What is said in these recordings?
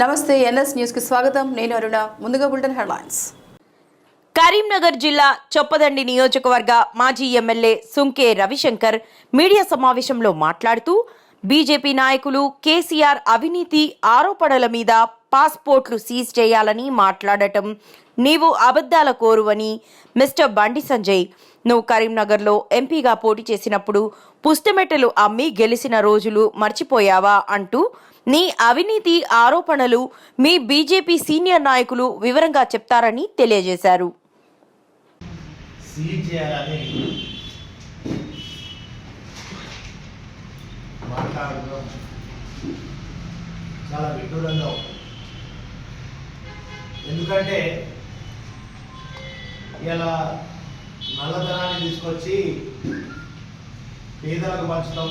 నమస్తే ఎన్ఎస్ న్యూస్కి స్వాగతం. నేను అరుణ. ముందుగా బులెటిన్ హెడ్లైన్స్. కరీంనగర్ జిల్లా చొప్పదండి నియోజకవర్గ మాజీ ఎమ్మెల్యే సుంకే రవిశంకర్ మీడియా సమావేశంలో మాట్లాడుతూ బీజేపీ నాయకులు కేసీఆర్ అవినీతి ఆరోపణల మీద పాస్పోర్ట్లు సీజ్ చేయాలని మాట్లాడటం నీవు అబద్ధాల కోరువని మిస్టర్ బండి సంజయ్ నువ్వు కరీంనగర్లో ఎంపీగా పోటీ చేసినప్పుడు పుస్తమెట్టలు అమ్మి గెలిచిన రోజులు మర్చిపోయావా అంటూ నీ అవినీతి ఆరోపణలు మీ బీజేపీ సీనియర్ నాయకులు వివరంగా చెప్తారని తెలియజేశారు. మాట్లాడడం చాలా విడ్డూరంగా ఉంది. ఎందుకంటే ఇలా నల్లధనాన్ని తీసుకొచ్చి పేదలకు పంచడం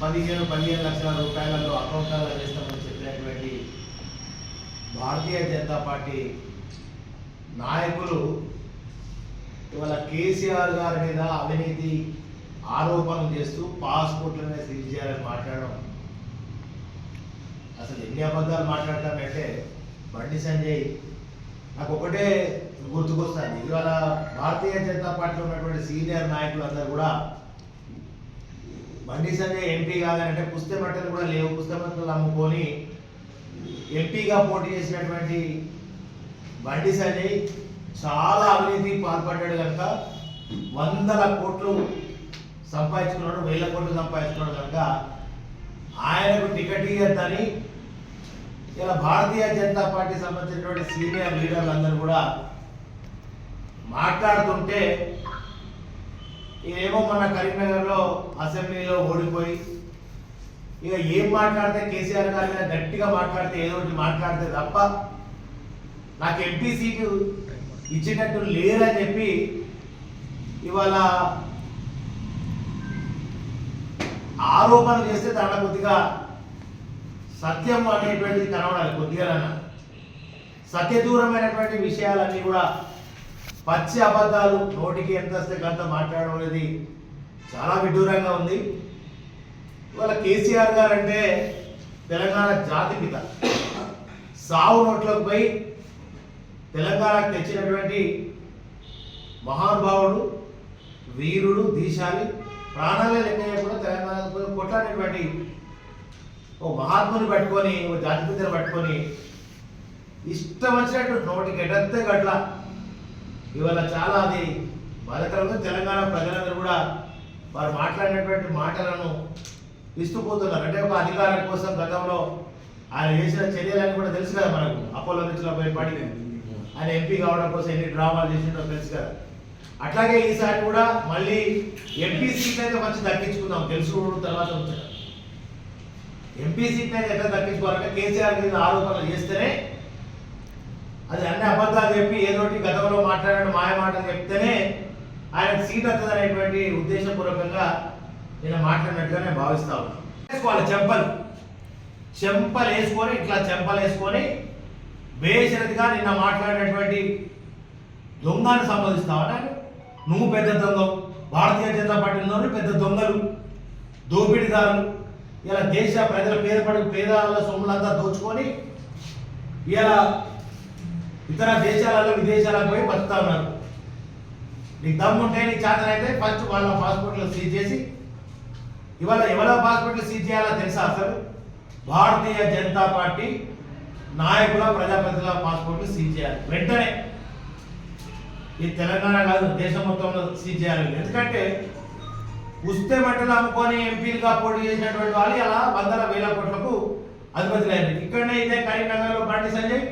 పదిహేను పదిహేను లక్షల రూపాయలలో అకౌంటాలు వేస్తామని చెప్పినటువంటి భారతీయ జనతా పార్టీ నాయకులు ఇవాళ కేసీఆర్ గారి మీద అవినీతి ఆరోపణలు చేస్తూ పాస్పోర్ట్లనే సీజ్ చేయాలని మాట్లాడడం. అసలు ఎన్ని అబద్ధాలు మాట్లాడతానంటే బండి సంజయ్ నాకు ఒకటే గుర్తుకొస్తుంది. ఇవాళ భారతీయ జనతా పార్టీలో ఉన్నటువంటి సీనియర్ నాయకులు అందరూ కూడా బండి సంజయ్ ఎంపీ కాదని అంటే పుస్తక పుస్తమట్టలు కూడా లేవు. పుస్తమట్టలు అమ్ముకొని ఎంపీగా పోటీ చేసినటువంటి బండి సంజయ్ చాలా అవినీతి పాల్పడ్డాడు కనుక వందల కోట్లు సంపాదించుకున్నాడు వేల కోట్లు సంపాదించుకున్నాడు కనుక ఆయనకు టికెట్ ఇవ్వద్దని ఇలా భారతీయ జనతా పార్టీ సంబంధించినటువంటి సీనియర్ లీడర్లు అందరూ కూడా మాట్లాడుతుంటే ఏమో మన కరీంనగర్లో అసెంబ్లీలో ఓడిపోయి. ఇక ఏం మాట్లాడితే కేసీఆర్ గారి మీద గట్టిగా మాట్లాడితే ఏదో ఒకటి మాట్లాడితే తప్ప నాకు ఎంపీ సీటు ఇచ్చేటట్టు లేదని చెప్పి ఇవాళ ఆరోపణలు చేస్తే దాంట్లో కొద్దిగా సత్యం అనేటువంటిది కనబడాలి కొద్దిగా సత్యదూరమైనటువంటి విషయాలన్నీ కూడా పచ్చి అబద్ధాలు నోటికి ఎంత వస్తే అంత మాట్లాడడం అనేది చాలా విడ్డూరంగా ఉంది. ఇవాళ కేసీఆర్ గారు అంటే తెలంగాణ జాతిపిత సావు నోట్లకు పోయి తెలంగాణకు తెచ్చినటువంటి మహానుభావుడు వీరుడు దీశాలి ప్రాణాలే లెక్క కూడా తెలంగాణ కొట్లాడేటువంటి ఓ మహాత్ముని పట్టుకొని ఓ జాతిపితను పట్టుకొని ఇష్టం వచ్చినట్టు నోటికి ఎడంతే గట్ల ఇవాళ చాలా అది బాధకరంగా తెలంగాణ ప్రజలందరూ కూడా వారు మాట్లాడినటువంటి మాటలను ఇస్తుపోతున్నారు అంటే ఒక అధికారం కోసం గతంలో ఆయన చేసిన చర్యలని కూడా తెలుసు కదా మనకు. అపోలో నుంచి పడి ఆయన ఎంపీ కావడం కోసం ఎన్ని డ్రామాలు చేసిండో తెలుసు కదా. అట్లాగే ఈసారి కూడా మళ్ళీ ఎంపీ సీట్ అయితే మంచి తగ్గించుకుందాం తెలుసుకోవడం తర్వాత వచ్చారు ఎంపీ సీట్ అయితే ఎట్లా తగ్గించుకోవాలంటే కేసీఆర్ మీద ఆరోపణలు చేస్తేనే అది అన్ని అబద్ధాలు చెప్పి ఏదోటి గతంలో మాట్లాడాడు మాయ మాటలు చెప్తేనే ఆయన సీట్ వస్తుంది అనేటువంటి ఉద్దేశపూర్వకంగా నేను మాట్లాడినట్టుగా నేను భావిస్తా ఉన్నాను వేసుకోవాలి చెంపలు. చెంపలు వేసుకొని ఇట్లా చెంపలు వేసుకొని బేషరతిగా నిన్న మాట్లాడినటువంటి దొంగను సంబోధిస్తావా నువ్వు పెద్ద దొంగ భారతీయ జనతా పార్టీ పెద్ద దొంగలు దోపిడీదారులు. ఇలా దేశ ప్రజల పేద పడి పేదాల సొమ్ములంతా దోచుకొని ఇలా ఇతర దేశాలలో విదేశాలకు పోయి బతుకుతా ఉన్నారు. నీకు దమ్ముంటే నీకు చేతన అయితే ఫస్ట్ వాళ్ళ పాస్పోర్ట్లు సీజ్ చేసి ఇవాళ ఎవరో పాస్పోర్ట్లు సీజ్ చేయాలో తెలుసా అసలు? భారతీయ జనతా పార్టీ నాయకుల ప్రజాప్రతినిధుల పాస్పోర్ట్లు సీజ్ చేయాలి. వెంటనే. ఈ తెలంగాణ కాదు దేశం మొత్తంలో సీజ్ చేయాలి. ఎందుకంటే ఉస్తే మంటలు అమ్ముకొని ఎంపీలుగా పోటీ చేసినటువంటి వాళ్ళు అలా వందల వేల కోట్లకు అధిపతులైంది ఇక్కడనే ఇదే కరీంనగర్లో బండి సంజయ్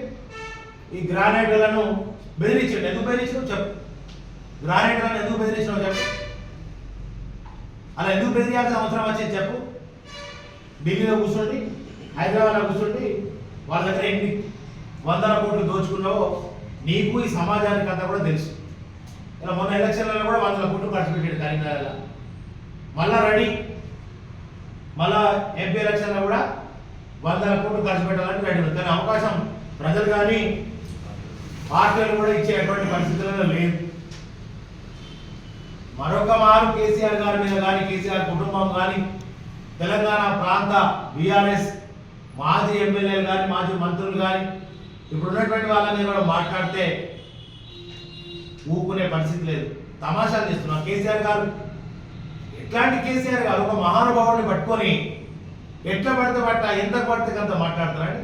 ఈ గ్రానైట్లను బెదిరించండి. ఎందుకు బెదిరించడం? చెప్పు. గ్రానైట్లను ఎందుకు బెదిరించడం చెప్పు. అలా ఎందుకు బెదిరియాల్సిన అవసరం వచ్చింది చెప్పు. ఢిల్లీలో కూర్చోండి హైదరాబాద్లో కూర్చోండి వాళ్ళ దగ్గర ఎన్ని వందల కోట్లు దోచుకున్నావో నీకు ఈ సమాజానికి అంతా కూడా తెలుసు. ఇలా మొన్న ఎలక్షన్లలో కూడా వందల కోట్లు ఖర్చు పెట్టాడు కరీంనగర్లో. మళ్ళా రెడీ. మళ్ళా ఎంపీ ఎలక్షన్లో కూడా వందల కోట్లు ఖర్చు పెట్టాలని రెడీ కానీ అవకాశం ప్రజలు కానీ పార్టీలు కూడా ఇచ్చేటువంటి పరిస్థితులలో లేదు. మరొక మారు కేసీఆర్ గారి మీద కానీ కేసీఆర్ కుటుంబం కానీ తెలంగాణ ప్రాంత బీఆర్ఎస్ మాజీ ఎమ్మెల్యేలు కానీ మాజీ మంత్రులు కానీ ఇప్పుడు ఉన్నటువంటి వాళ్ళని కూడా మాట్లాడితే ఊపుకునే పరిస్థితి లేదు. తమాషాలు చేస్తున్నాం కేసీఆర్ గారు ఎట్లాంటి కేసీఆర్ గారు? ఒక మహానుభావుడిని పట్టుకొని ఎట్లా పడితే పట్ట ఎంత పడితే అంత మాట్లాడతారండి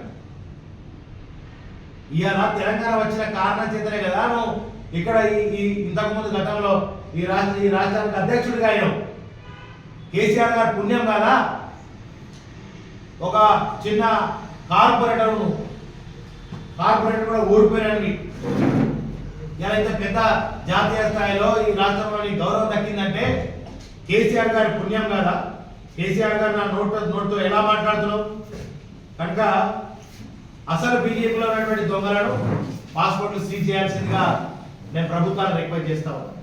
ఇవాళ తెలంగాణ వచ్చిన కారణం చేతనే కదా నువ్వు ఇక్కడ ఈ ఇంతకుముందు గతంలో ఈ రాష్ట్ర ఈ రాష్ట్రానికి అధ్యక్షుడిగా అయినావు కేసీఆర్ గారు పుణ్యం కదా. ఒక చిన్న కార్పొరేటర్ కార్పొరేటర్ కూడా ఓడిపోయాడని ఇలా ఇంత పెద్ద జాతీయ స్థాయిలో ఈ రాష్ట్రంలో గౌరవం దక్కిందంటే కేసీఆర్ గారి పుణ్యం కదా. కేసీఆర్ గారు నా నోట్ నోట్తో ఎలా మాట్లాడుతున్నావు? కనుక అసలు బీజేపీలో ఉన్నటువంటి దొంగలను పాస్పోర్ట్లు సీజ్ చేయాల్సిందిగా నేను ప్రభుత్వాన్ని రిక్వెస్ట్ చేస్తా ఉన్నాను